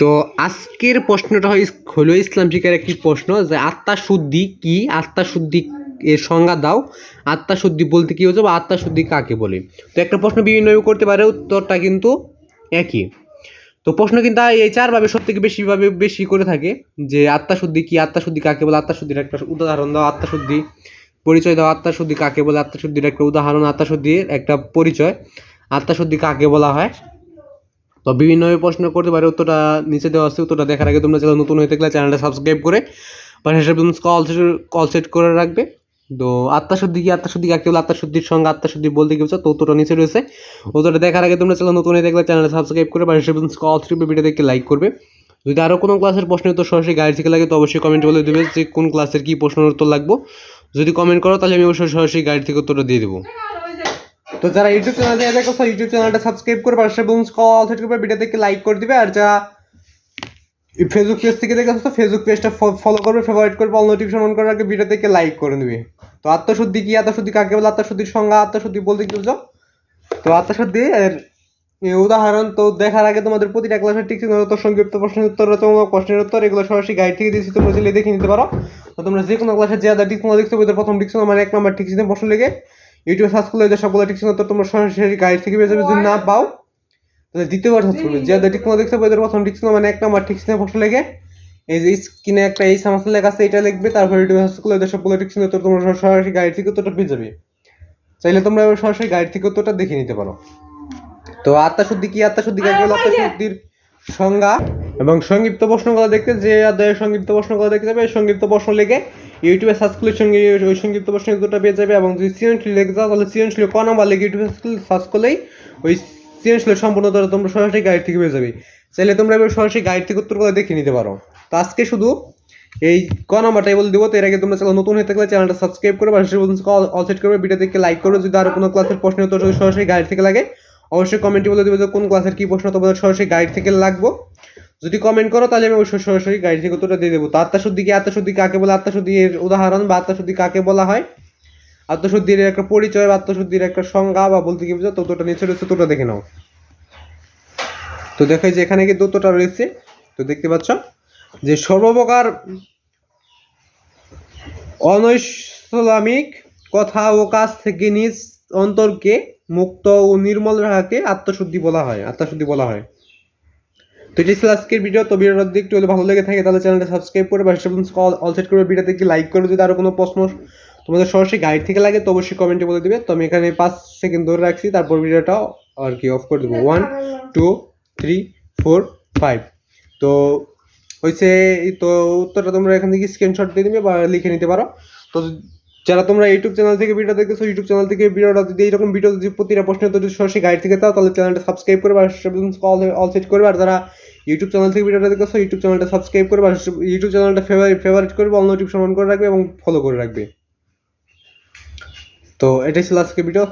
তো আজকের প্রশ্নটা হয় হলো ইসলাম শিক্ষার একটি প্রশ্ন যে আত্মা শুদ্ধি কি? আত্মা শুদ্ধি এর সংজ্ঞা দাও। আত্মা শুদ্ধি বলতে কি হচ্ছে বা আত্মা শুদ্ধি কাকে বলে? তো একটা প্রশ্ন বিভিন্নভাবে করতে পারে, উত্তরটা কিন্তু একই। তো প্রশ্ন কিন্তু এই চারভাবে সব থেকে বেশিভাবে বেশি করে থাকে যে আত্মা আত্মাশুদ্ধি কি? আত্মাশুদ্ধি কাকে বলে? আত্মাশুদ্ধির একটা উদাহরণ দাও। আত্মা আত্মাশুদ্ধি পরিচয় দাও। আত্মাশুদ্ধি কাকে বলে? আত্মা আত্মাশুদ্ধির একটা উদাহরণ আত্মাশুদ্ধির একটা পরিচয়। আত্মা আত্মাশুদ্ধি কাকে বলা হয়? তো বিভিন্নভাবে প্রশ্ন করতে পারে, উত্তরটা নিচে দেওয়া আছে, উত্তরটা দেখার আগে তোমরা চ্যানেল নতুন হয়ে থাকলে চ্যানেলটা সাবস্ক্রাইব করে পাশে কল কল সেট করে রাখবে। তো আত্মাশুদ্ধি কি? আত্মাশুদ্ধি কাকে বলে? আত্মাশুদ্ধির সঙ্গে আত্মাশুদ্ধি বলতে কি তো উত্তরটা নিচে রয়েছে। উত্তরটা দেখার আগে তোমরা চ্যানেল নতুন হয়ে থাকলে চ্যানেলটা সাবস্ক্রাইব করে পাশে কল সেট ভিডিও দেখে লাইক করবে। যদি আরও কোনো ক্লাসের প্রশ্নের উত্তর সরাসরি গাইড থেকে লাগে তো অবশ্যই কমেন্ট বলে দেবে যে কোন ক্লাসের কী প্রশ্নের উত্তর লাগবো। যদি কমেন্ট করো তাহলে আমি অবশ্যই সরাসরি গাইড থেকে উত্তরটা দিয়ে দেবো। তো যারা ইউটিউব চ্যানেল থেকে দেখো ইউটিউব চ্যানেলটা সাবস্ক্রাইব করে পাশে এবং কল সেট করবে ভিডিও দেখে লাইক করে দিবে, আর যা ফেসবুক পেজ থেকে দেখে আসছো ফেসবুক পেজটা ফলো করবে ফেভারিট করবে অল নোটিফিকেশন অন করে রাখবে ভিডিও থেকে লাইক করে নেবে। তো আত্মশুদ্ধি কি? আত্মশুদ্ধি কাকে বলে? আত্মশুদ্ধির সংজ্ঞা, আত্মশুদ্ধি বলতে কি বুঝো তো আত্মশুদ্ধি এর উদাহরণ তো দেখার আগে তোমাদের প্রতিটা ক্লাসের টিক উত্তর, সংক্ষিপ্ত প্রশ্নের উত্তর প্রশ্নের উত্তর, এগুলো সরাসরি গাইড থেকে দিয়েছি, তোমরা চাইলে দেখে নিতে পারো। তো তোমরা যে কোনো ক্লাসে যে টিক দেখছ, ওদের প্রথম টিক মানে এক নম্বর টিক প্রশ্ন লেগে। ইউটিউবে সার্চ করলে যে সবগুলো টিক উত্তর তোমরা সরাসরি গাইড থেকে পেয়ে যাবে। যদি না পাও তাহলে দ্বিতীয়বার সার্চ করবে। যে আদার টিক দেখছ ওদের প্রথম ঠিক টিক মানে এক নম্বর টিক প্রশ্ন লেগে। এই যে স্ক্রিনে একটা এই সামাসের লেখা আছে এটা লিখবে তারপর ইউটিউবে সার্চ করলে ওদের সবগুলো টিক উত্তর তোমরা সরাসরি গাইড থেকে উত্তরটা পেয়ে যাবে। চাইলে তোমরা সরাসরি গাইড থেকে উত্তরটা দেখে নিতে পারো। তো আত্মাশুদ্ধি কি? আত্মাশুদ্ধি কাকে বলে? আত্মাশুদ্ধির সংজ্ঞা। এবং সংক্ষিপ্ত প্রশ্নগুলো দেখতে যে অধ্যায়ের সংক্ষিপ্ত প্রশ্নগুলো দেখতে যাবে সংক্ষিপ্ত প্রশ্ন লেগে ইউটিউবে সার্চ করলে সঙ্গে, ওই সংক্ষিপ্ত প্রশ্নের উত্তরটা পেয়ে যাবে এবং যদি সৃজনশীল লেগে যাও তাহলে সৃজনশীল ক নাম্বার লেগে ইউটিউবে সার্চ করলেই ওই সৃজনশীলের সম্পূর্ণ উত্তর তোমরা সরাসরি গাইড থেকে পেয়ে যাবে। চাইলে তোমরা এবার সরাসরি গাইড থেকে উত্তরগুলো দেখে নিতে পারো। তো আজকে শুধু এই ক নাম্বারটাই বলে দেবো, তো এর আগে তোমরা চ্যানেল নতুন হয়ে থাকলে চ্যানেলটা সাবস্ক্রাইব করে পাশে অল সেট করবে ভিডিও দেখে লাইক করবে, যদি আরও কোনো ক্লাসের প্রশ্নের উত্তর সরাসরি গাইড থেকে লাগে, অবশ্যই কমেন্টে বলে দেবে যে কোন ক্লাসের কী প্রশ্ন তোমাদের সরাসরি গাইড থেকে লাগবো। যদি কমেন্ট করো, তাহলে আমি অবশ্যই সরাসরি গাইড থেকে উত্তরটা দিয়ে দেবো। তো আত্মাশুদ্ধি কি? আত্মাশুদ্ধি কাকে বলে? আত্মাশুদ্ধির উদাহরণ বা আত্মাশুদ্ধি কাকে বলা হয়? আত্মশুদ্ধির একটা পরিচয় বা আত্মশুদ্ধির একটা সংজ্ঞা বা বলতে কি বুঝো ততটা নিচে রয়েছে ততটা দেখে নাও। তো দেখো যে এখানে কি ততটা রয়েছে। তো দেখতে পাচ্ছ যে সর্বপ্রকার অনৈসলামিক কথা ও কাজ থেকে নিজ অন্তরকে মুক্ত ও নির্মল রাখাকে আত্মশুদ্ধি বলা হয়। আত্মশুদ্ধি বলা হয়। তো এটি ছিল আজকের ভিডিও তো ভিডিওটা যদি একটু ভালো লেগে থাকে, তাহলে চ্যানেলটা সাবস্ক্রাইব করে পাশে অল অল সেট করে ভিডিওতে কি লাইক করে যদি আরও কোনো প্রশ্ন তোমাদের সরাসরি গাইড থেকে লাগে, তো অবশ্যই কমেন্টে বলে দেবে। তো আমি এখানে পাঁচ সেকেন্ড ধরে রাখছি, তারপর ভিডিওটা আর কি অফ করে দেবো। One two three four five তো হয়েছে তো উত্তরটা তোমরা এখান থেকে স্ক্রিনশট দিয়ে দিবে বা লিখে নিতে পারো। তো যারা তোমরা ইউটিউব চ্যানেল থেকে ভিডিও দেখতেছো ইউটিউব চ্যানেল থেকে ভিডিওটা যদি এইরকম ভিডিও যদি প্রতিটা প্রশ্নের তো যদি সরাসরি গাইড থেকে দাও, তাহলে চ্যানেলটা সাবস্ক্রাইব করে বা অল অল সেট করবে। আর যারা ইউটিউব চ্যানেল থেকে ভিডিওটা দেখতেছো ইউটিউব চ্যানেলটা সাবস্ক্রাইব করে বা ইউটিউব চ্যানেলটা ফেভারিট ফেভারিট করবে অল নোটিফিকেশন অন করে রাখবে এবং ফলো করে রাখবে। তো এটাই ছিল আজকে ভিডিও